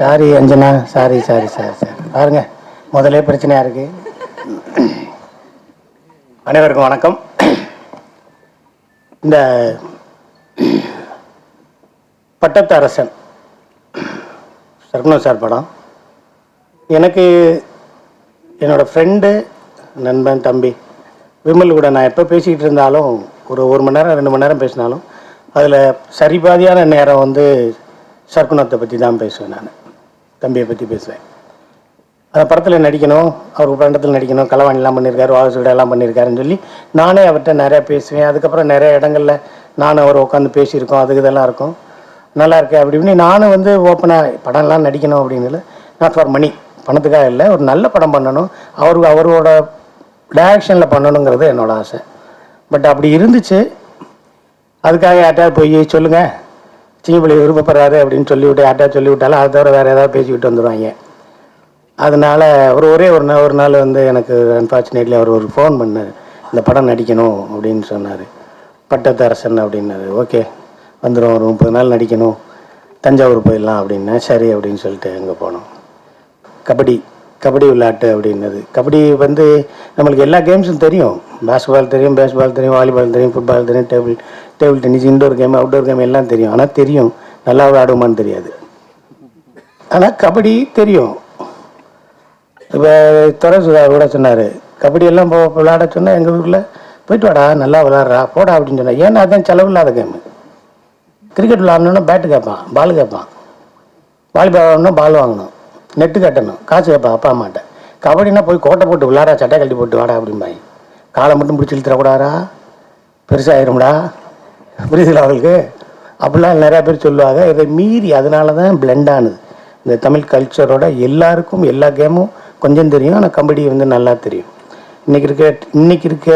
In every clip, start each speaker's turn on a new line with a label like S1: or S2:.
S1: Sorry Anjana. Sorry sorry sorry sorry. பாருங்க முதலே பிரச்சனையாக இருக்கு. அனைவருக்கும் வணக்கம். இந்த பட்டத்து அரசன் சர்க்குணர் சார் படம். எனக்கு என்னோட ஃப்ரெண்டு நண்பன் தம்பி விமல் கூட நான் எப்போ பேசிக்கிட்டு இருந்தாலும் ஒரு ஒரு மணி நேரம் ரெண்டு மணி நேரம் பேசினாலும் அதில் சரிபாதியான நேரம் வந்து சர்க்குணத்தை பற்றி தான் பேசுவேன் நான். தம்பியை பற்றி பேசுவேன். அந்த படத்தில் நடிக்கணும் அவர் படத்தில் நடிக்கணும் கலவாணிலாம் பண்ணியிருக்காரு வாகசூட எல்லாம் பண்ணியிருக்காருன்னு சொல்லி நானே அவர்கிட்ட நிறையா பேசுவேன். அதுக்கப்புறம் நிறைய இடங்களில் நானும் அவர் உட்காந்து பேசியிருக்கோம் அதுக்கு இதெல்லாம் இருக்கும். நல்லா இருக்கு அப்படி இப்படி நானும் வந்து ஓப்பனாக படம்லாம் நடிக்கணும் அப்படின்னு நாட் ஃபார் மணி பணத்துக்காக இல்லை ஒரு நல்ல படம் பண்ணணும். அவர் அவரோட டைரக்ஷனில் பண்ணணுங்கிறது என்னோட ஆசை. பட் அப்படி இருந்துச்சு. அதுக்காக யார்ட்டாவது போய் சொல்லுங்கள் சிங்கப்பள்ளி விருப்பப்படுறாரு அப்படின்னு சொல்லிவிட்டு யார்ட்டா சொல்லிவிட்டாலும் அதை தவிர வேறு ஏதாவது பேசிக்கிட்டு வந்துடுவாங்க அதனால ஒரு ஒரே ஒரு நாள் ஒரு நாள் வந்து எனக்கு அன்ஃபார்ச்சுனேட்லி அவர் ஒரு ஃபோன் பண்ணார் இந்த படம் நடிக்கணும் அப்படின்னு சொன்னார். பட்டத்தரசன் அப்படின்னாரு. ஓகே வந்துடும் ஒரு முப்பது நாள் நடிக்கணும். தஞ்சாவூர் போயிடலாம் அப்படின்னா. சரி அப்படின்னு சொல்லிட்டு அங்கே போனோம். கபடி கபடி விளையாட்டு அப்படின்னது. கபடி வந்து நம்மளுக்கு எல்லா கேம்ஸும் தெரியும். பாஸ்கெட்பால் தெரியும் பேஸ்பால் தெரியும் வாலிபால் தெரியும் ஃபுட்பால் தெரியும் table table tennis indoor game outdoor game எல்லாம் தெரியும். ஆனால் தெரியும். நல்லா விளையாடுமான்னு தெரியாது. ஆனால் கபடி தெரியும். இப்போ துறை சுதா கூட சொன்னார் கபடி எல்லாம் போ விளையாட சொன்னால் எங்கள் ஊரில் போயிட்டு வாடா நல்லா விளாட்றா போடா அப்படின்னு சொன்னேன் ஏன்னா அதுதான் செலவு இல்லாத கேமு கிரிக்கெட் விளாடணுன்னா பேட்டு கேட்பான் பால் கேட்பான். வாலிபால் வாங்கணும் பால் வாங்கணும். நெட்டு கட்டணும். காசு கேட்பான் அப்பா அம்மாட்ட. கபடினா போய் கோட்டை போட்டு விளாடா சட்டை கட்டி போட்டு வாடா அப்படிம்பாய் காலை மட்டும் பிடிச்சி இழுத்துறக்கூடாதா பெருசாகிடும்டா புரியுதுல அவங்களுக்கு? அப்படிலாம் நிறையா பேர் சொல்லுவாங்க. இதை மீறி அதனால தான் பிளெண்ட் ஆனது. இந்த தமிழ் கல்ச்சரோட எல்லாருக்கும் எல்லா கேமும் கொஞ்சம் தெரியும். ஆனால் கபடி வந்து நல்லா தெரியும். இன்றைக்கி இருக்க இன்றைக்கி இருக்க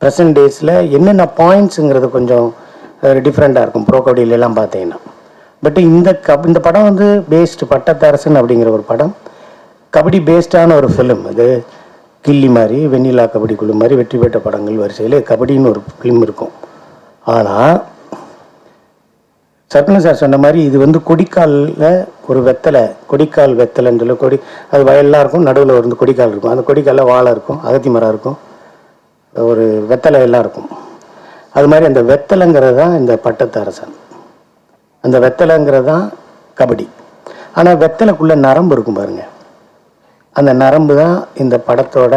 S1: ப்ரெசன்ட் டேஸில் என்னென்ன பாயிண்ட்ஸுங்கிறது கொஞ்சம் டிஃப்ரெண்ட்டாக இருக்கும். ப்ரோ கபடியிலலாம் பார்த்தீங்கன்னா. பட் இந்த கப் இந்த படம் வந்து பேஸ்டு பட்டத்தரசன் அப்படிங்கிற ஒரு படம். கபடி பேஸ்டான ஒரு ஃபிலிம் இது கில்லி மாதிரி வெண்ணிலா கபடி குழு மாதிரி வெற்றி பெற்ற படங்கள் வரிசையில் கபடின்னு ஒரு ஃபிலிம் இருக்கும். ஆனால் சத்மன் சார் சொன்ன மாதிரி இது வந்து கொடிக்காலில் ஒரு வெத்தலை கொடிக்கால் வெத்தலைன்னு சொல்லி கொடி அது வயல்லாம் இருக்கும் நடுவில் வந்து கொடிக்கால் இருக்கும். அந்த கொடிக்காலில் வாழை இருக்கும் அகத்தி மரம் இருக்கும் ஒரு வெத்தலை எல்லாம் இருக்கும். அது மாதிரி அந்த வெத்தலைங்கிறது தான் இந்த பட்டத்து அரசன் அந்த வெத்தலைங்கிறது தான் கபடி. ஆனால் வெத்தலைக்குள்ளே நரம்பு இருக்கும் பாருங்கள் அந்த நரம்பு தான் இந்த படத்தோட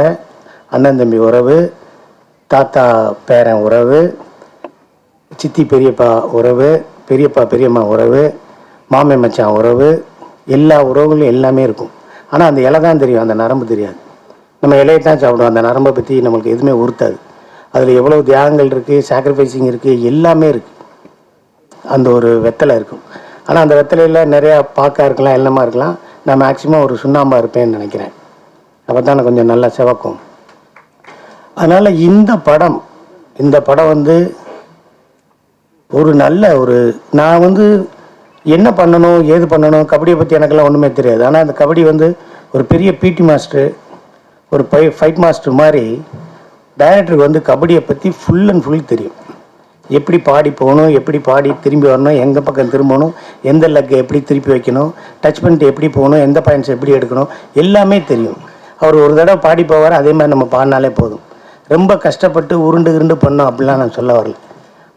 S1: அண்ணன் தம்பி உறவு தாத்தா பேரன் உறவு சித்தி பெரியப்பா உறவு பெரியப்பா பெரியம்மா உறவு மாமே மச்சான் உறவு எல்லா உறவுகளும் எல்லாமே இருக்கும். ஆனால் அந்த இலை தான் தெரியும் அந்த நரம்பு தெரியாது. நம்ம இலையை தான் சாப்பிடுவோம். அந்த நரம்பை பற்றி நம்மளுக்கு எதுவுமே உறுத்தாது. அதில் எவ்வளோ தியாகங்கள் இருக்குது சாக்ரிஃபைஸிங் இருக்குது எல்லாமே இருக்குது அந்த ஒரு வெத்தலை இருக்கும். ஆனால் அந்த வெத்தலையில் நிறையா பாக்கா இருக்கலாம் எல்லமாக இருக்கலாம். நான் மேக்ஸிமம் ஒரு சுண்ணாம்பாக இருப்பேன்னு நினைக்கிறேன். அப்போ தான் கொஞ்சம் நல்லா சிவக்கும். அதனால் இந்த படம் இந்த படம் வந்து ஒரு நல்ல ஒரு நான் வந்து என்ன பண்ணணும் ஏது பண்ணணும் கபடியை பற்றி எனக்கெல்லாம் ஒன்றுமே தெரியாது. ஆனால் அந்த கபடி வந்து ஒரு பெரிய பிடி மாஸ்டர் ஒரு பை ஃபைட் மாஸ்டர் மாதிரி டைரக்டருக்கு வந்து கபடியை பற்றி ஃபுல் அண்ட் ஃபுல் தெரியும். எப்படி பாடி போகணும் எப்படி பாடி திரும்பி வரணும் எங்கள் பக்கம் திரும்பணும் எந்த லக்கை எப்படி திருப்பி வைக்கணும் டச் பண்ணிட்டு எப்படி போகணும் எந்த பாயிண்ட்ஸ் எப்படி எடுக்கணும் எல்லாமே தெரியும். அவர் ஒரு தடவை பாடி போவார் அதே மாதிரி நம்ம பாடினாலே போதும். ரொம்ப கஷ்டப்பட்டு உருண்டு உருண்டு பண்ணோம் அப்படிலாம் நான் சொல்ல வரல.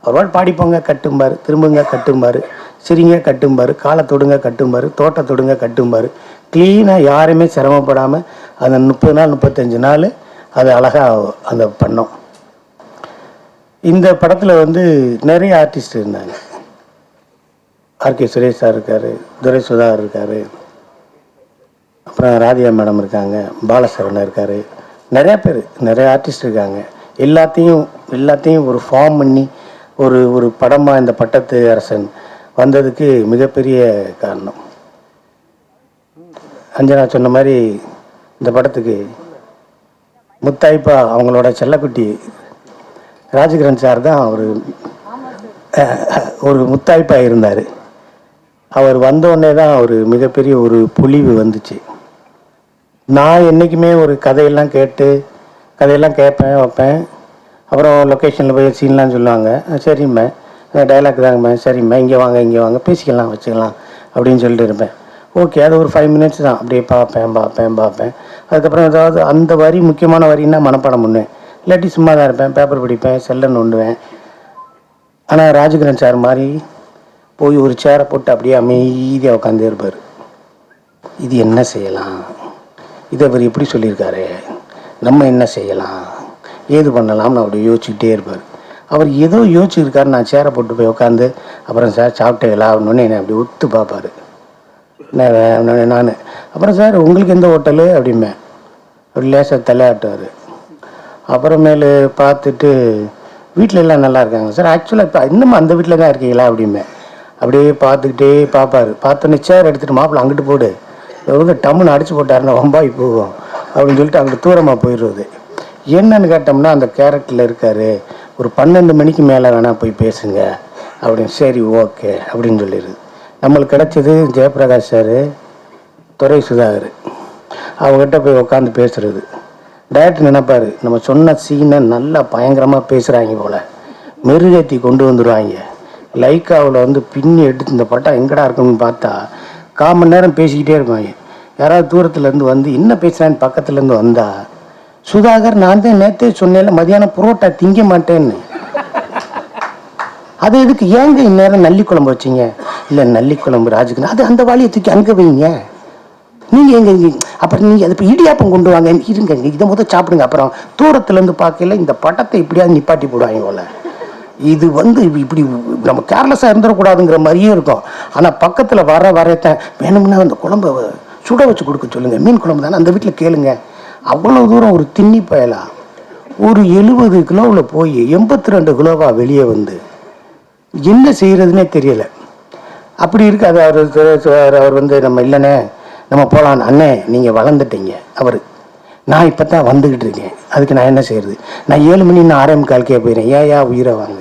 S1: அவர் பாடிப்போங்க கட்டும்பார். திரும்புங்க கட்டும்பார். சிரிங்க கட்டும்பார். காலை தொடுங்க கட்டும்பார். தோட்ட தொடுங்க கட்டும்பார். க்ளீனாக யாருமே சிரமப்படாமல் அந்த முப்பது நாள் முப்பத்தஞ்சு நாள் அது அழகாக அந்த பண்ணோம். இந்த படத்தில் வந்து நிறைய ஆர்டிஸ்ட் இருந்தாங்க. ஆர்கே சுரேஷ் சார் இருக்கார் துரை சுதா இருக்கார் அப்புறம் ராதியா மேடம் இருக்காங்க பாலசரவணன் இருக்கார். நிறையா பேர் நிறைய ஆர்டிஸ்ட் இருக்காங்க. எல்லாத்தையும் எல்லாத்தையும் ஒரு ஃபார்ம் பண்ணி ஒரு ஒரு படமாக இந்த பட்டத்து அரசன் வந்ததுக்கு மிகப்பெரிய காரணம். அஞ்சனா சொன்ன மாதிரி இந்த படத்துக்கு முத்தாய்ப்பா அவங்களோட செல்லக்குட்டி ராஜகிரண் சார் தான் அவர் ஒரு முத்தாய்ப்பாக இருந்தார். அவர் வந்தோடனே தான் ஒரு மிகப்பெரிய ஒரு பொலிவு வந்துச்சு. நான் என்றைக்குமே ஒரு கதையெல்லாம் கேட்டு கதையெல்லாம் கேட்பேன் வைப்பேன். அப்புறம் லொக்கேஷனில் போய் சீன்லாம் சொல்லுவாங்க. சரிம்மா. டைலாக் தாங்கம்மா. சரிம்மா. இங்கே வாங்க இங்கே வாங்க. பேசிக்கலாம் வச்சுக்கலாம். அப்படின்னு சொல்லிட்டு இருப்பேன். ஓகே அது ஒரு ஃபைவ் மினிட்ஸ் தான். அப்படியே பார்ப்பேன் பார்ப்பேன் பார்ப்பேன். அதுக்கப்புறம் ஏதாவது அந்த வரி முக்கியமான வரின்னா மனப்பாடம் பண்ணுவேன். இல்லாட்டி சும்மா தான் இருப்பேன். பேப்பர் படிப்பேன் செல்லை நோண்டுவேன். ஆனால் ராஜகிரண் சார் மாதிரி போய் ஒரு சேரை போட்டு அப்படியே அமைதியாக உட்காந்து இருப்பார். இது என்ன செய்யலாம்? இதை அவர் எப்படி சொல்லியிருக்காரு? நம்ம என்ன செய்யலாம்? ஏது பண்ணலாம்னு அவர் யோசிச்சுக்கிட்டே இருப்பார். அவர் ஏதோ யோசிச்சிருக்காரு நான் சேரை போட்டு போய் உட்காந்து அப்புறம் சார் சாப்பிட்டீங்களா? அப்படின்னு என்னை அப்படி ஒத்து பார்ப்பார். நான். அப்புறம் சார் உங்களுக்கு எந்த ஹோட்டலு அப்படிமே ஒரு லேசாக தலையாட்டுவார். அப்புறமேலு பார்த்துட்டு வீட்டில் எல்லாம் நல்லா இருக்காங்க சார் ஆக்சுவலாக இப்போ இன்னமும் அந்த வீட்டில் தான் இருக்கீங்களா? அப்படிமே அப்படியே பார்த்துக்கிட்டே பார்ப்பாரு. பார்த்தோன்னே சேர் எடுத்துகிட்டு மாப்பிள்ள அங்கிட்டு போடு. எவ்வளோ டம்முன்னு அடிச்சு போட்டாருன்னா வம்பாய் போகும். அப்படின்னு சொல்லிட்டு அங்கிட்டு தூரமாக போயிடுறது. என்னன்னு கேட்டோம்னா அந்த கேரக்டரில் இருக்காரு. ஒரு பன்னெண்டு மணிக்கு மேலே வேணால் போய் பேசுங்க. அப்படின்னு சரி ஓகே அப்படின்னு சொல்லிடுது. நம்மளுக்கு கிடைச்சது ஜெயபிரகாஷ் சார் துறை சுதாகர். அவங்ககிட்ட போய் உட்காந்து பேசுறது. டேரக்டர் நினைப்பாரு நம்ம சொன்ன சீனை நல்லா பயங்கரமாக பேசுகிறாங்க போல. மெருகேற்றி கொண்டு வந்துடுவாங்க லைக்காவில் வந்து பின்னி எடுத்து இந்த பட்டம் எங்கடா இருக்குன்னு பார்த்தா கால் மணி நேரம் பேசிக்கிட்டே இருப்பாங்க. யாராவது தூரத்துலேருந்து வந்து என்ன பேசுகிறான்னு பக்கத்துலேருந்து வந்தால் சுதாகர் நான் தான் நேற்றே சொன்னேன் மதியானம் புரோட்டா திங்க மாட்டேன்னு. அது எதுக்கு ஏங்க இந்நேரம் நல்லி குழம்பு வச்சீங்க? இல்லை நல்லி குழம்பு ராஜுக்கு அது அந்த வாளியை தூக்கி அங்கே வைங்க. நீங்கள் எங்கே அப்புறம் நீங்கள் அது இப்போ இடியாப்பம் கொண்டு வாங்க இருங்க இதை முதல் சாப்பிடுங்க. அப்புறம் தூரத்துலேருந்து பார்க்கல இந்த படத்தை இப்படியாவது நிப்பாட்டி போடுவாங்க போல இது வந்து இப்படி நம்ம கேர்லெஸ்ஸாக இருந்துடக்கூடாதுங்கிற மாதிரியே இருக்கும். ஆனால் பக்கத்தில் வர வரத்தான் வேணும்னா அந்த குழம்பை சுட வச்சு கொடுக்க சொல்லுங்கள் மீன் குழம்பு தானே? அந்த வீட்டில் கேளுங்க. அவ்வளோ தூரம் ஒரு திண்ணி பயலா? ஒரு எழுபது கிலோவில் போய் எண்பத்தி ரெண்டு கிலோவாக வெளியே வந்து என்ன செய்கிறதுனே தெரியலை. அப்படி இருக்கு அது அவர் அவர் வந்து நம்ம இல்லைண்ணே நம்ம போகலான்னு அண்ணே நீங்கள் வளர்ந்துட்டீங்க அவர். நான் இப்போ தான் வந்துக்கிட்டு இருக்கேன். அதுக்கு நான் என்ன செய்கிறது நான் ஏழு மணி நான் ஆரம்பி கால்கே போயிடுறேன் ஏயா உயிரை வாங்க?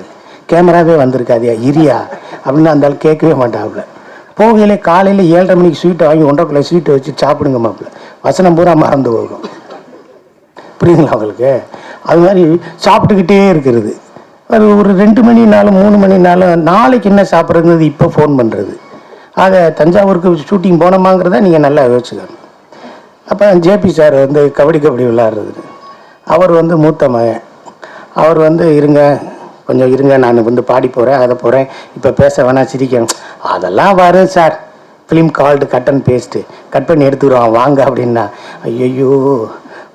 S1: கேமராவே வந்திருக்காதியா இரியா? அப்படின்னு அந்த ஆள் கேட்கவே மாட்டாப்புல. போகையிலே காலையில் ஏழரை மணிக்கு ஸ்வீட்டை வாங்கி ஒன்றரை கிலோ ஸ்வீட்டை வச்சு சாப்பிடுங்க மாப்பிள்ள. வசனம் பூரா மறந்து போகும். புரியுதுங்களா உங்களுக்கு? அது மாதிரி சாப்பிட்டுக்கிட்டே இருக்கிறது. அது ஒரு ரெண்டு மணினாலும் மூணு மணினாலும் நாளைக்கு என்ன சாப்பிட்றது இப்போ ஃபோன் பண்ணுறது ஆக தஞ்சாவூருக்கு ஷூட்டிங் போனோமாங்கிறத நீங்கள் நல்லா யோசிச்சுக்கணும் அப்போ ஜேபி சார் வந்து கபடி கபடி விளாட்றது அவர் வந்து மூத்த மகன். அவர் வந்து இருங்க கொஞ்சம் இருங்க நான் வந்து பாடி போகிறேன் அதை போகிறேன் இப்போ பேச வேணாம் சிரிக்கணும். அதெல்லாம் வரும் sir. Film called cut and paste cut பண்ணி எடுத்துக்கிறோம் வாங்க அப்படின்னா ஐயோ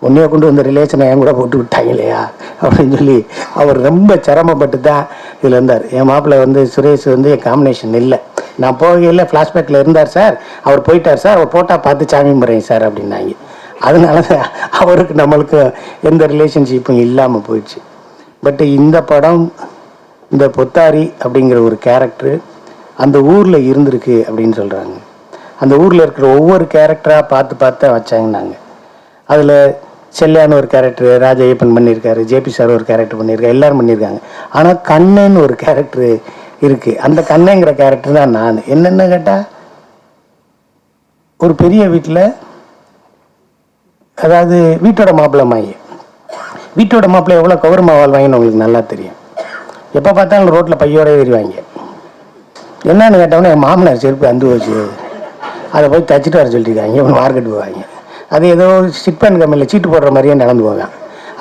S1: உன்னைய கொண்டு வந்த ரிலேஷனை என் கூட போட்டு விட்டாங்க இல்லையா அப்படின்னு சொல்லி அவர் ரொம்ப சிரமப்பட்டு தான் இதில் இருந்தார். என் மாப்பிள்ளை வந்து சுரேஷ் வந்து என் காம்பினேஷன் இல்லை. நான் போகையில் ஃப்ளாஷ்பேக்கில் இருந்தார் சார். அவர் போயிட்டார் சார். அவர் போட்டால் பார்த்து சாமி முறையும் சார் அப்படின்னாங்க. அதனால தான் அவருக்கு நம்மளுக்கு எந்த ரிலேஷன்ஷிப்பும் இல்லாமல் போயிடுச்சு. பட் இந்த படம் இந்த பொத்தாரி அப்படிங்கிற ஒரு கேரக்டரு அந்த ஊரில் இருந்திருக்கு அப்படின்னு சொல்கிறாங்க அந்த ஊரில் இருக்கிற ஒவ்வொரு கேரக்டராக பார்த்து பார்த்து வச்சாங்கன்னாங்க. அதில் செல்லையான்னு ஒரு கேரக்டர் ராஜ ஐயப்பன் பண்ணியிருக்காரு ஜேபி சார் ஒரு கேரக்டர் பண்ணியிருக்காரு எல்லாரும் பண்ணியிருக்காங்க. ஆனால் கண்ணன்னு ஒரு கேரக்டர் இருக்குது அந்த கண்ணங்கிற கேரக்டர் தான் நான். என்னென்ன கேட்டால் ஒரு பெரிய வீட்டில் அதாவது வீட்டோட மாப்பிள்ளை மாயி. வீட்டோட மாப்பிள்ளை எவ்வளோ கௌரவமா வாழ்வாங்கன்னு உங்களுக்கு நல்லா தெரியும். எப்போ பார்த்தாலும் ரோட்டில் பையோட ஏறிவாங்க என்னன்னு கேட்டவொன்னே என் மாமனார் செருப்பு அந்து வச்சு அதை போய் தச்சுட்டு வர சொல்லியிருக்காங்க. இவன் மார்க்கெட் போவாங்க. அது ஏதோ சிட்பேன் கம்பெனியில் சீட்டு போடுற மாதிரியே நடந்து போவேன்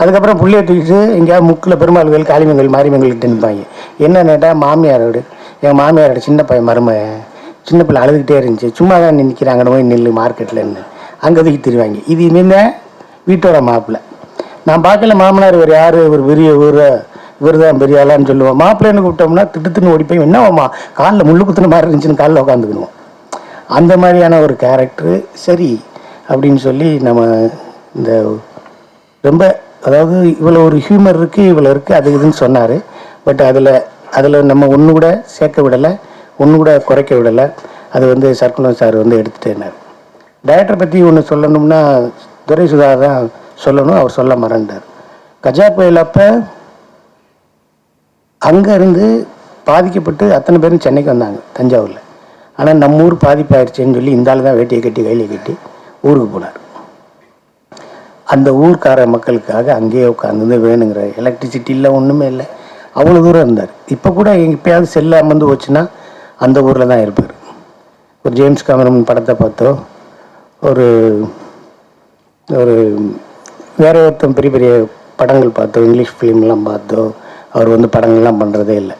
S1: அதுக்கப்புறம் புள்ளைய தூக்கிட்டு எங்கேயாவது முக்கில் பெருமாள் கோயில் காளிமங்கல் மாரியம்மங்கள்கிட்ட நிற்பாங்க என்ன கேட்டால் மாமியாரோடு என் மாமியாரோட சின்ன பையன் மருமகன் சின்ன பிள்ளை அழுதுகிட்டே இருந்துச்சு. சும்மா தான் நிற்கிறாங்க போய் நில்லு மார்க்கெட்டில்னு அங்கே தூக்கி திருவாங்க. இது இனிமேல் வீட்டோட மாப்பிள்ளை. நான் பார்க்கல மாமனார் இவர் யார் இவர் பெரிய ஊர் இவர் தான் பெரிய ஆளான்னு சொல்லுவோம். மாப்பிள்ளைன்னு கூப்பிட்டோம்னா திட்டுத்துன்னு ஓடி போய் என்னவாம்மா காலில் முள்ளு குத்துன மாதிரி இருந்துச்சுன்னு காலில் உட்காந்துக்கணும் அந்த மாதிரியான ஒரு கேரக்டரு சரி அப்படின்னு சொல்லி நம்ம இந்த ரொம்ப அதாவது இவ்வளோ ஒரு ஹியூமர் இருக்குது இவ்வளோ இருக்குது அது இதுன்னு சொன்னார். பட் அதில் அதில் நம்ம ஒன்று கூட சேர்க்க விடலை ஒன்று கூட குறைக்க விடலை. அது வந்து சர்க்குலம் சார் வந்து எடுத்துட்டேனார். டேரக்டரை பற்றி ஒன்று சொல்லணும்னா துரை சுதா தான் சொல்லணும் அவர் சொல்ல மறந்தார் கஜா புயல் அப்போ அங்கேருந்து பாதிக்கப்பட்டு அத்தனை பேரும் சென்னைக்கு வந்தாங்க தஞ்சாவூரில். ஆனால் நம்ம ஊர் பாதிப்பாயிருச்சேன்னு சொல்லி இந்த ஆள் தான் வேட்டியை கட்டி கையில் கட்டி. ஊருக்கு போனார். அந்த ஊர்க்கார மக்களுக்காக அங்கேயே உட்காந்து வேணுங்கிற எலக்ட்ரிசிட்டி இல்லை ஒன்றுமே இல்லை. அவ்வளோ தூரம் இருந்தார். இப்போ கூட எப்பயாவது செல்ல அமர்ந்து போச்சுன்னா அந்த ஊரில் தான் இருப்பார். ஒரு ஜேம்ஸ் கேமரன் படத்தை பார்த்தோ ஒரு ஒரு வேற ஒருத்தன் பெரிய பெரிய படங்கள் பார்த்தோ இங்கிலீஷ் ஃபிலிம்லாம் பார்த்தோ அவர் வந்து படங்கள்லாம் பண்ணுறதே இல்லை.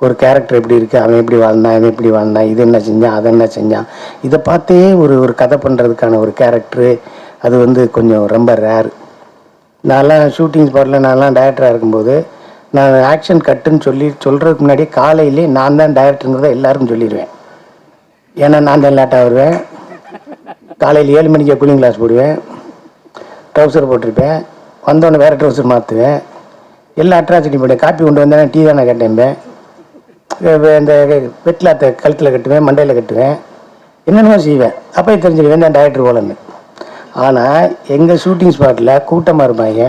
S1: ஒரு கேரக்டர் எப்படி இருக்குது அவன் எப்படி வாழ்ந்தான் அவன் எப்படி வாழ்ந்தான் இது என்ன செஞ்சான் அதை என்ன செஞ்சான் இதை பார்த்தே ஒரு ஒரு கதை பண்ணுறதுக்கான ஒரு கேரக்டரு அது வந்து கொஞ்சம் ரொம்ப ரேர் நான்லாம் ஷூட்டிங் ஸ்பாட்டில் நான்லாம் டேரக்டராக இருக்கும்போது நான் ஆக்ஷன் கட்டுன்னு சொல்லி சொல்கிறதுக்கு முன்னாடியே காலையிலே நான் தான் டேரக்டருங்கிறத எல்லாருக்கும் சொல்லிடுவேன் ஏன்னா நான் தான் லேட்டாக வருவேன். காலையில் ஏழு மணிக்கு கூலிங் கிளாஸ் போடுவேன். ட்ரௌசர் போட்டிருப்பேன். வந்தோடனே வேறு ட்ரௌசர் மாற்றுவேன் எல்லா அட்ராசிட்டி போட்டேன் காப்பி கொண்டு வந்தேன் டீ தானே கேட்டேன்பேன். இந்த வெட்லாத்தை கழுத்தில் கட்டுவேன் மண்டையில் கட்டுவேன். என்னென்னமோ செய்வேன். அப்போ தெரிஞ்சுக்குவேன் நான் டைரக்டர் போலன்னு. ஆனால் எங்கள் ஷூட்டிங் ஸ்பாட்டில் கூட்டமாக இருப்பாங்க.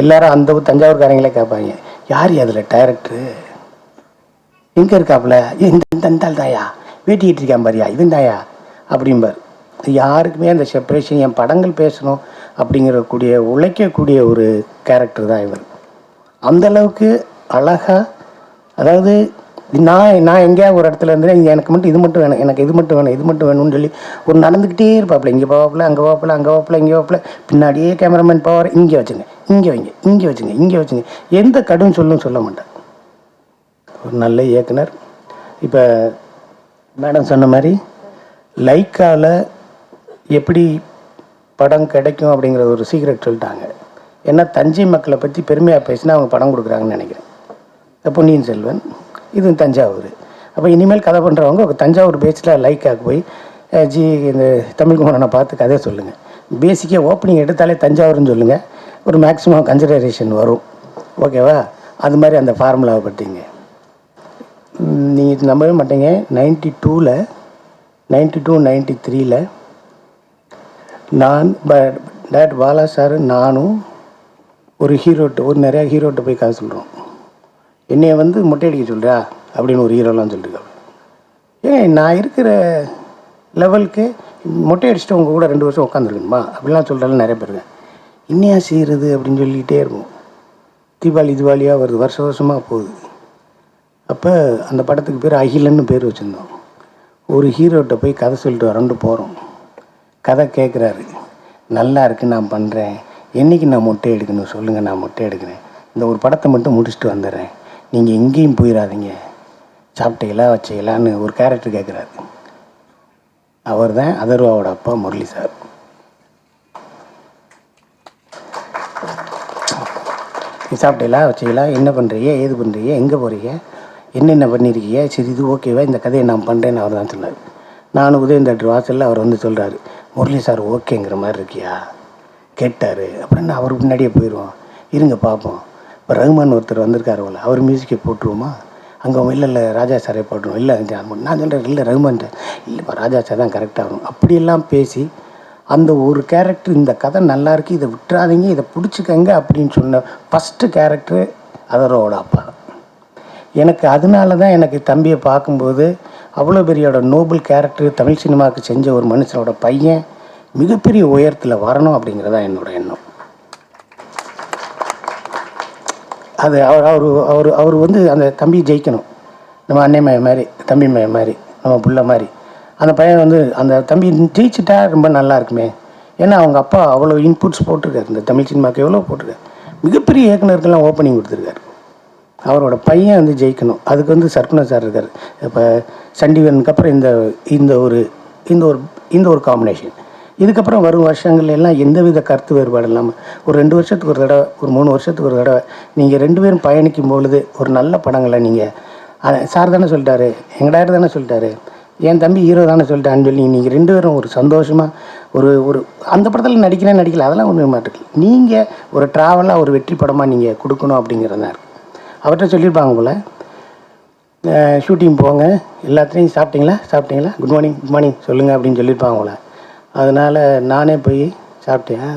S1: எல்லாரும் அந்த தஞ்சாவூர்காரங்களே கேட்பாங்க. யார் அதில் டைரக்டரு எங்கே இருக்காப்புல? இந்த இந்த ஆள் தாயா வேட்டிக்கிட்டு இருக்கான் பாரியா. இவன் தாயா அப்படிம்பார். யாருக்குமே அந்த செப்பரேஷன் என் படங்கள் பேசணும் அப்படிங்கிற கூடிய உழைக்கக்கூடிய ஒரு கேரக்டர் தான் இவர். அந்த அளவுக்கு அதாவது நான் நான் எங்கேயா ஒரு இடத்துல இருந்து இங்கே எனக்கு மட்டும் இது மட்டும் வேணும் எனக்கு இது மட்டும் வேணும் இது மட்டும் வேணும்னு சொல்லி ஒரு நடந்துக்கிட்டே இருப்பாப்புல. இங்கே போவாப்புல அங்கே போவாப்புல அங்கே போவாப்புல இங்கே போவாப்புல. பின்னாடியே கேமராமேன் போவார் இங்கே வச்சுங்க இங்கே வைங்க இங்கே வச்சுங்க இங்கே வச்சுங்க. எந்த கடும் சொல்லும் சொல்ல மாட்டேன். ஒரு நல்ல இயக்குனர். இப்போ மேடம் சொன்ன மாதிரி லைக்காவில் எப்படி படம் கிடைக்கும் அப்படிங்கிற ஒரு சீக்ரெட் சொல்லிட்டாங்க. ஏன்னா தஞ்சை மக்களை பற்றி பெருமையாக பேசினா அவங்க படம் கொடுக்குறாங்கன்னு நினைக்கிறேன். பொன்னியின் செல்வன் இது தஞ்சாவூர். அப்போ இனிமேல் கதை பண்ணுறவங்க ஒரு தஞ்சாவூர் லைக் லைக்காக போய் ஜி இந்த தமிழ்குமரனை பார்த்து கதையை சொல்லுங்கள் பேசிக்காக ஓப்பனிங் எடுத்தாலே தஞ்சாவூர்னு சொல்லுங்கள் ஒரு மேக்ஸிமம் கன்சிடரேஷன் வரும். ஓகேவா அது மாதிரி அந்த ஃபார்முலாவை பற்றிங்க நீங்கள் நம்பவே மாட்டீங்க. நைன்டி டூவில் நைன்டி டூ நைன்டி த்ரீயில் நான் டேட் பாலா சார் நானும் ஒரு ஹீரோட்ட ஒரு நிறையா ஹீரோட்ட போய் கதை சொல்கிறோம் என்னைய வந்து மொட்டையடிக்க சொல்கிறா அப்படின்னு ஒரு ஹீரோலாம் சொல்லியிருக்காங்க ஏன் நான் இருக்கிற லெவலுக்கு மொட்டை அடிச்சுட்டு உங்கள் கூட ரெண்டு வருஷம் உட்காந்துருக்கணுமா அப்படிலாம் சொல்கிறாலும் நிறைய பேருங்க இன்னையா செய்கிறது அப்படின்னு சொல்லிக்கிட்டே இருக்கும் தீபாவளி தீபாவளியாக வருது வருஷ வருஷமாக போகுது. அப்போ அந்த படத்துக்கு பேர் அகிலன்னு பேர் வச்சுருந்தோம். ஒரு ஹீரோட்ட போய் கதை சொல்லிட்டு வரேன்ட்டு போகிறோம் கதை கேட்குறாரு நல்லா இருக்கு நான் பண்ணுறேன் என்னைக்கு நான் மொட்டை எடுக்கணும்? சொல்லுங்கள் நான் மொட்டை எடுக்கிறேன். இந்த ஒரு படத்தை மட்டும் முடிச்சுட்டு வந்துடுறேன். நீங்கள் எங்கேயும் போயிடாதீங்க. சாப்பிட்டீங்களா வச்சீங்களான்னு ஒரு கேரக்டர் கேட்குறாரு அவர் தான் அதர்வாவோட அப்பா முரளி சார். நீ சாப்பிட்டீங்களா வச்சீங்களா என்ன பண்ணுறீங்க ஏது பண்ணுறீங்க எங்கே போகிறீங்க என்னென்ன பண்ணியிருக்கீங்க சரி இது ஓகேவா இந்த கதையை நான் பண்ணுறேன்னு அவர் தான் சொன்னார். நானும் உதயம் வாசலில் அவர் வந்து சொல்கிறாரு முரளி சார் ஓகேங்கிற மாதிரி இருக்கியா? கேட்டார். அப்படின்னு அவர் முன்னாடியே போயிடுவோம் இருங்க பார்ப்போம். இப்போ ரகுமான் ஒருத்தர் வந்திருக்காரு போல. அவர் மியூசிக்கை போட்டுருவோமா? அங்கே இல்லை இல்லை ராஜா சாரே போட்டுருவோம். இல்லை நான் சொல்கிறேன் இல்லை ரகுமான் இல்லைப்பா ராஜா சார் தான் கரெக்டாக வரும். அப்படியெல்லாம் பேசி அந்த ஒரு கேரக்டர் இந்த கதை நல்லா இருக்குது இதை விட்டுறாதீங்க இதை பிடிச்சிக்கங்க அப்படின்னு சொன்ன ஃபஸ்ட்டு கேரக்டர் அதரோட அப்பா. எனக்கு அதனால தான் எனக்கு தம்பியை பார்க்கும்போது அவ்வளோ பெரியோட நோபல் கேரக்டர் தமிழ் சினிமாவுக்கு செஞ்ச ஒரு மனுஷனோட பையன் மிகப்பெரிய உயரத்தில் வரணும் அப்படிங்கிறதான் என்னோட எண்ணம். அது அவர் அவர் அவர் அவர் வந்து அந்த தம்பி ஜெயிக்கணும். நம்ம அண்ணே மகன் மாதிரி தம்பி மகன் மாதிரி நம்ம புள்ள மாதிரி. அந்த பையன் வந்து அந்த தம்பி ஜெயிச்சிட்டா ரொம்ப நல்லா இருக்குமே. ஏன்னா அவங்க அப்பா அவ்வளோ இன்புட்ஸ் போட்டிருக்காரு. இந்த தமிழ் சினிமாவுக்கு எவ்வளோ போட்டிருக்காரு. மிகப்பெரிய இயக்குனருக்கெல்லாம் ஓப்பனிங் கொடுத்துருக்காரு. அவரோட பையன் வந்து ஜெயிக்கணும். அதுக்கு வந்து சர்க்குனர் சார் இருக்கார். இப்போ சண்டிகனுக்கு அப்புறம் இந்த இந்த ஒரு இந்த ஒரு இந்த ஒரு காம்பினேஷன் இதுக்கப்புறம் வரும் வருஷங்கள் எல்லாம் எந்தவித கருத்து வேறுபாடு இல்லாமல் ஒரு ரெண்டு வருஷத்துக்கு ஒரு தடவை ஒரு மூணு வருஷத்துக்கு ஒரு தடவை நீங்கள் ரெண்டு பேரும் பயணிக்கும் பொழுது ஒரு நல்ல படங்களை நீங்கள் சார் தானே சொல்லிட்டாரு எங்கள் தானே சொல்லிட்டாரு என் தம்பி ஹீரோ தானே சொல்லிட்டான்னு சொல்லி நீங்கள் ரெண்டு பேரும் ஒரு சந்தோஷமாக ஒரு ஒரு அந்த படத்தில் நடிக்கிறேன் நடிக்கல அதெல்லாம் ஒன்றும் மாட்டிருக்கு நீங்கள் ஒரு ட்ராவலாக ஒரு வெற்றி படமாக நீங்கள் கொடுக்கணும் அப்படிங்கிறது தான் இருக்குது அவர்கிட்ட சொல்லியிருப்பாங்க போல் ஷூட்டிங் போங்க எல்லாத்துலேயும் சாப்பிட்டீங்களா? சாப்பிட்டீங்களா? குட் மார்னிங் குட் மார்னிங் சொல்லுங்கள் அப்படின்னு சொல்லியிருப்பாங்க போல். அதனால் நானே போய் சாப்பிட்டியா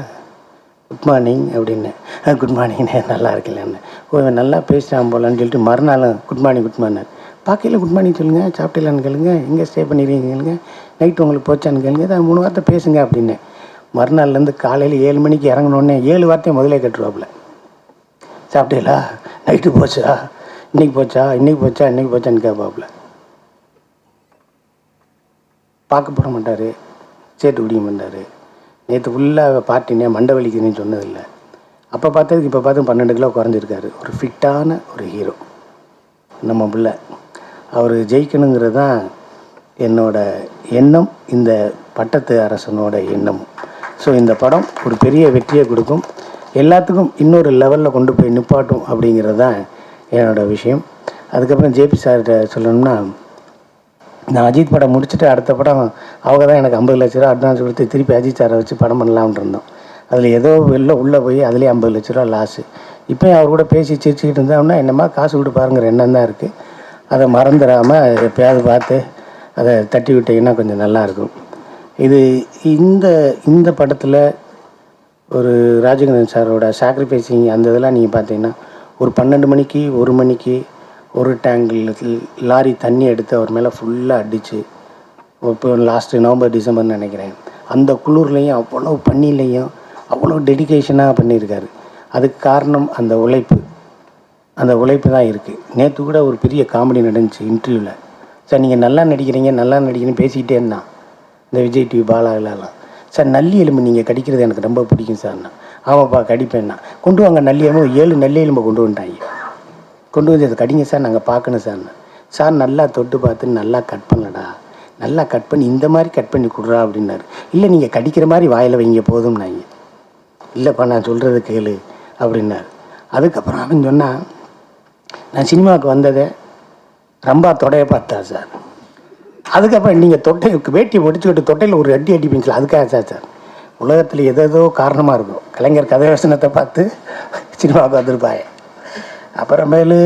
S1: குட் மார்னிங் அப்படின்னேன் குட் மார்னிங்ண்ணே நல்லா இருக்கலன்னு. ஓ நல்லா பேசுகிறான் போலன்னு சொல்லிட்டு மறுநாளும் குட் மார்னிங் குட் மார்னிங் பார்க்கல குட் மார்னிங் சொல்லுங்கள் சாப்பிட்டீங்களான்னு கேளுங்க எங்கே ஸ்டே பண்ணிடுறீங்க கேளுங்க நைட்டு உங்களுக்கு போச்சான்னு கேளுங்க அதை மூணு வார்த்தை பேசுங்க அப்படின்னேன் மறுநாள்லேருந்து காலையில் ஏழு மணிக்கு இறங்கினோடனே ஏழு வார்த்தையை முதலே கட்டுருவாப்புல. சாப்பிட்டீங்களா? நைட்டு போச்சா? இன்னைக்கு போச்சா? இன்னைக்கு போச்சா? இன்னைக்கு போச்சான்னு கேட்பாப்புல. பார்க்க போட மாட்டார். ஸ்டேட் குடிக்க பண்ணார் நேற்று ஃபுல்லாக பார்ட்டினே மண்டை வலிக்குதுன்னு சொன்னதில்லை. அப்போ பார்த்ததுக்கு இப்போ பார்த்து பன்னெண்டு கிலோ குறைஞ்சிருக்காரு. ஒரு ஃபிட்டான ஒரு ஹீரோ. நம்ம பிள்ளை. அவர் ஜெயிக்கணுங்கிறது தான் என்னோட எண்ணம் இந்த பட்டத்து அரசனோட எண்ணமும் ஸோ இந்த படம் ஒரு பெரிய வெற்றியை கொடுக்கும். எல்லாத்துக்கும் இன்னொரு லெவலில் கொண்டு போய் நிப்பாட்டும் அப்படிங்கிறது தான் என்னோட விஷயம். அதுக்கப்புறம் ஜேபி சார்கிட்ட சொல்லணும்னா நான் அஜித் படம் முடிச்சுட்டு அடுத்த படம் அவங்க தான் எனக்கு ஐம்பது லட்ச ரூபா அட்வான்ஸ் கொடுத்து திருப்பி அஜித் சாரை வச்சு படம் பண்ணலாம்னு இருந்தோம். அதில் ஏதோ வெளில உள்ளே போய் அதுலேயே ஐம்பது லட்ச ரூபா லாஸு இப்போயும் அவர் கூட பேசி சிரிச்சுக்கிட்டு இருந்தோம்னா என்னம்மா காசு கொடுப்பாருங்கிற எண்ணம் தான் இருக்குது அதை மறந்துடாமல் எப்பயாவது பார்த்து அதை தட்டி விட்டீங்கன்னா கொஞ்சம் நல்லாயிருக்கும் இது இந்த இந்த படத்தில் ஒரு ராஜகந்தன் சாரோட சாக்ரிஃபைஸிங் அந்த இதெல்லாம் நீங்கள் பார்த்தீங்கன்னா ஒரு பன்னெண்டு மணிக்கு ஒரு மணிக்கு ஒரு டேங்கில் லாரி தண்ணி எடுத்து அவர் மேலே ஃபுல்லாக அடித்து இப்போ லாஸ்ட்டு நவம்பர் டிசம்பர்னு நினைக்கிறேன். அந்த குளிர்லையும் அவ்வளோ பண்ணிலையும் அவ்வளோ டெடிகேஷனாக பண்ணியிருக்காரு. அதுக்கு காரணம் அந்த உழைப்பு. அந்த உழைப்பு தான் இருக்குது நேற்று கூட ஒரு பெரிய காமெடி நடந்துச்சு இன்டர்வியூவில் சார் நீங்கள் நல்லா நடிக்கிறீங்க நல்லா நடிக்கிறீங்கன்னு பேசிக்கிட்டே இருந்தான் இந்த விஜய் டிவி பாலாவிலலாம் சார் நல்லி எலும்பு நீங்கள் கடிக்கிறது எனக்கு ரொம்ப பிடிக்கும் சார்ண்ணா ஆமாப்பா கடிப்பேன்னா கொண்டு வாங்க நல்லி எலும்பு. ஏழு நல்லி எலும்பை கொண்டு வந்துட்டாங்க. கொண்டு வந்து அதை கடிங்க சார் நாங்கள் பார்க்கணும் சார்ண்ணா சார் நல்லா தொட்டு பார்த்து நல்லா கட் பண்ணலடா. நல்லா கட் பண்ணி இந்த மாதிரி கட் பண்ணி கொடுறா அப்படின்னாரு. இல்லை நீங்கள் கடிக்கிற மாதிரி வாயில் வைங்க போதும்னாங்க இல்லைப்பா நான் சொல்கிறது கேளு அப்படின்னாரு. அதுக்கப்புறம் அவன் சொன்னான் நான் சினிமாவுக்கு வந்ததை ரொம்ப தொடையை பார்த்தா சார். அதுக்கப்புறம் நீங்கள் தொட்டை வேட்டி முடிச்சுக்கிட்டு தொட்டையில் ஒரு அடி அடிப்பீங்களா? அதுக்காக சார் சார். உலகத்தில் எதேதோ காரணமாக இருக்கும். கலைஞர் கதை வசனத்தை பார்த்து சினிமாவுக்கு வந்திருப்பாய் அப்புறமேலு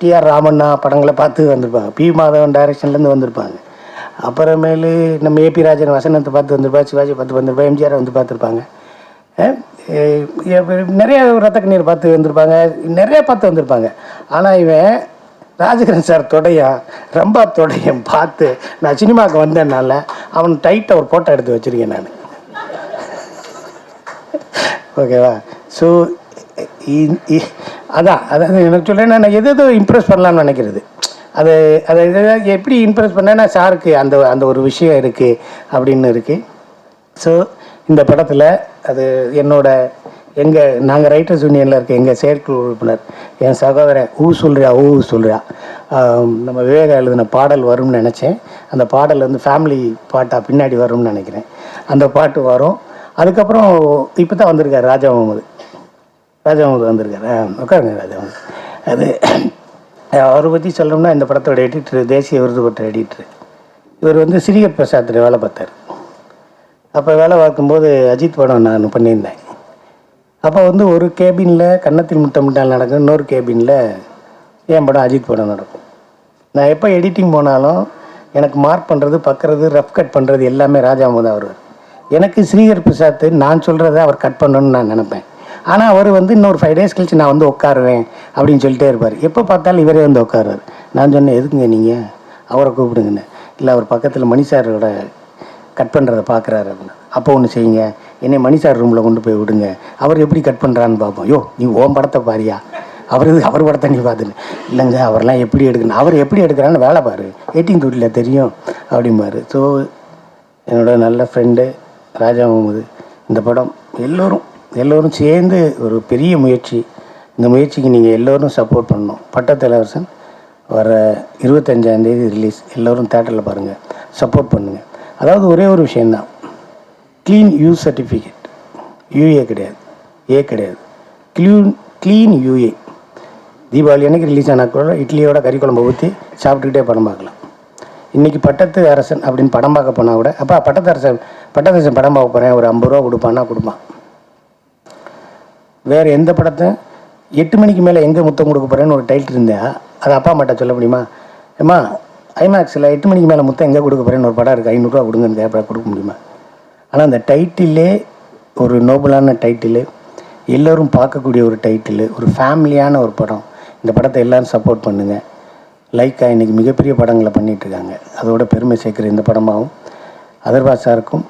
S1: டிஆர் ராமண்ணா படங்களை பார்த்து வந்திருப்பாங்க. பி. மாதவன் டைரக்ஷன்லேருந்து வந்திருப்பாங்க. அப்புறமேலு நம்ம ஏபி ராஜன் வசனத்தை பார்த்து வந்திருப்பா சிவாஜி பார்த்து வந்திருப்பா எம்ஜிஆர் வந்து பார்த்துருப்பாங்க. நிறைய ரத்த கண்ணீர் பார்த்து வந்திருப்பாங்க. நிறைய பார்த்து வந்திருப்பாங்க. ஆனால் இவன் ராஜகிரன் சார் தொடையும் ரொம்ப தொடையும் பார்த்து நான் சினிமாவுக்கு வந்தேனால அவன் டைட்டை ஒரு ஃபோட்டோ எடுத்து வச்சுருக்கேன் நான். ஓகேவா? ஸோ அதான் அதான் எனக்கு சொல்கிறேன் நான் எது எதோ இம்ப்ரெஸ் பண்ணலாம்னு நினைக்கிறது. அது அதை எதாவது எப்படி இம்ப்ரெஸ் பண்ணேன்னா சாருக்கு அந்த அந்த ஒரு விஷயம் இருக்குது அப்படின்னு இருக்குது ஸோ இந்த படத்தில் அது என்னோட எங்கள் நாங்கள் ரைட்டர்ஸ் யூனியனில் இருக்க எங்கள் செயற்குழு உறுப்பினர் என் சகோதரன் ஊ சொல்றியா ஊ சொல்றியா நம்ம விவேகா எழுதின பாடல் வரும்னு நினச்சேன். அந்த பாடல் வந்து ஃபேமிலி பாட்டாக பின்னாடி வரும்னு நினைக்கிறேன். அந்த பாட்டு வரும். அதுக்கப்புறம் இப்போ தான் வந்திருக்கார் ராஜா முகமது. ராஜாமுது வந்திருக்காரு. ஆ, உட்காருங்க ராஜாமுது அது அவரை பற்றி சொல்லணும்னா இந்த படத்தோட எடிட்டர் தேசிய விருது பெற்ற எடிட்டர் இவர் வந்து சிறிய பிரசாத்தில் வேலை பார்த்தார். அப்போ வேலை பார்க்கும்போது அஜித் படம் நான் பண்ணியிருந்தேன். அப்போ வந்து ஒரு கேபினில் கன்னத்தில் முத்தமிட்டால் நடக்கும் இன்னொரு கேபினில் என் படம் அஜித் படம் நடக்கும். நான் எப்போ எடிட்டிங் போனாலும் எனக்கு மார்க் பண்ணுறது பக்கிறது ரஃப் கட் பண்ணுறது எல்லாமே ராஜாமு அவர். வருவார் எனக்கு ஸ்ரீகர் பிரசாத் நான் சொல்கிறத அவர் கட் பண்ணணும்னு நான் நினப்பேன். ஆனால் அவர் வந்து இன்னொரு ஃபைவ் டேஸ் கழிச்சு நான் வந்து உட்காருவேன் அப்படின்னு சொல்லிட்டே இருப்பார். எப்போ பார்த்தாலும் இவரே வந்து உட்காருவார். நான் சொன்னேன் எதுக்குங்க நீங்கள் அவரை கூப்பிடுங்கன்னு. இல்லை அவர் பக்கத்தில் மணி சாரோட கட் பண்ணுறதை பார்க்குறாரு அப்படின்னு. அப்போ ஒன்று செய்யுங்க. என்னை மணி சார் ரூமில் கொண்டு போய் விடுங்க. அவர் எப்படி கட் பண்ணுறான்னு பார்ப்போம். யோ நீ ஓன் படத்தை பாரியா? அவர் இது அவர் படத்தை நீ பார்த்துன்னு. இல்லைங்க அவர்லாம் எப்படி எடுக்கணும்? அவர் எப்படி எடுக்கிறான்னு வேலை பாரு. எயிட்டிங் தொட்டியில் தெரியும் அப்படிம்பாரு. ஸோ என்னோட நல்ல ஃப்ரெண்டு ராஜா முகமது இந்த படம் எல்லோரும் எல்லோரும் சேர்ந்து ஒரு பெரிய முயற்சி. இந்த முயற்சிக்கு நீங்கள் எல்லோரும் சப்போர்ட் பண்ணணும். பட்டத்தலைவரசன் வர இருபத்தஞ்சாந்தேதி ரிலீஸ் எல்லோரும் தேட்டரில் பாருங்கள் சப்போர்ட் பண்ணுங்கள் அதாவது ஒரே ஒரு விஷயந்தான் க்ளீன் யூ சர்டிஃபிகேட் யூஏ கிடையாது. ஏ கிடையாது. க்ளீன் க்ளீன் யூஏ தீபாவளி அன்றைக்கி ரிலீஸ் ஆனால் கூட இட்லியோட கறி குழம்பு ஊற்றி சாப்பிட்டுக்கிட்டே படம் பார்க்கலாம். இன்றைக்கி பட்டத்து அரசன் அப்படின்னு படம் பார்க்க போனால் கூட அப்போ பட்டத்து அரசன் பட்டத்து அரசன் படம் பார்க்க போகிறேன் ஒரு ஐம்பது ரூபா கொடுப்பான்னா கொடுப்பான். வேறு எந்த படத்தை? எட்டு மணிக்கு மேலே எங்கே முத்தம் கொடுக்க போகிறேன்னு ஒரு டைட்டில் இருந்தேன் அது அப்பா அம்மாட்ட சொல்ல முடியுமா? ஏம்மா ஐமேக்ஸில் எட்டு மணிக்கு மேலே முத்தம் எங்கே கொடுக்க போகிறேன்னு ஒரு படம் இருக்குது ஐநூறுரூவா கொடுங்கன்னு கேட்ப கொடுக்க முடியுமா? ஆனால் அந்த டைட்டிலே ஒரு நோபலான டைட்டிலு எல்லோரும் பார்க்கக்கூடிய ஒரு டைட்டிலு ஒரு ஃபேமிலியான ஒரு படம். இந்த படத்தை எல்லோரும் சப்போர்ட் பண்ணுங்கள் லைக்கா இன்றைக்கி மிகப்பெரிய படங்களை பண்ணிகிட்ருக்காங்க அதோட பெருமை சேர்க்குற இந்த படமாகவும் அதர்வா சாருக்கும்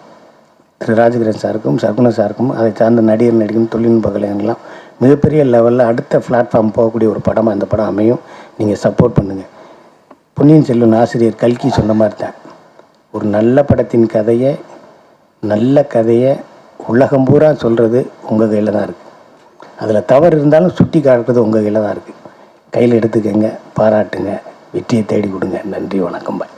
S1: திரு ராஜகிரன் சாருக்கும் சகுன சாருக்கும் அதை சார்ந்த நடிகர் நடிகரும் தொழில்நுட்ப கலைஞர்கள்லாம் மிகப்பெரிய லெவலில் அடுத்த பிளாட்ஃபார்ம் போகக்கூடிய ஒரு படமாக இந்த படம் அமையும். நீங்கள் சப்போர்ட் பண்ணுங்கள் பொன்னியின் செல்வன் ஆசிரியர் கல்கி சொன்ன மாதிரி தான். ஒரு நல்ல படத்தின் கதையை நல்ல கதையை உலகம் பூரா சொல்கிறது உங்கள் கையில் தான் இருக்குது அதில் தவறு இருந்தாலும் சுட்டி காட்டுறது உங்கள் கையில் தான் இருக்குது கையில் எடுத்துக்கங்க பாராட்டுங்க வெற்றியை தேடி கொடுங்க. நன்றி வணக்கம் பாய்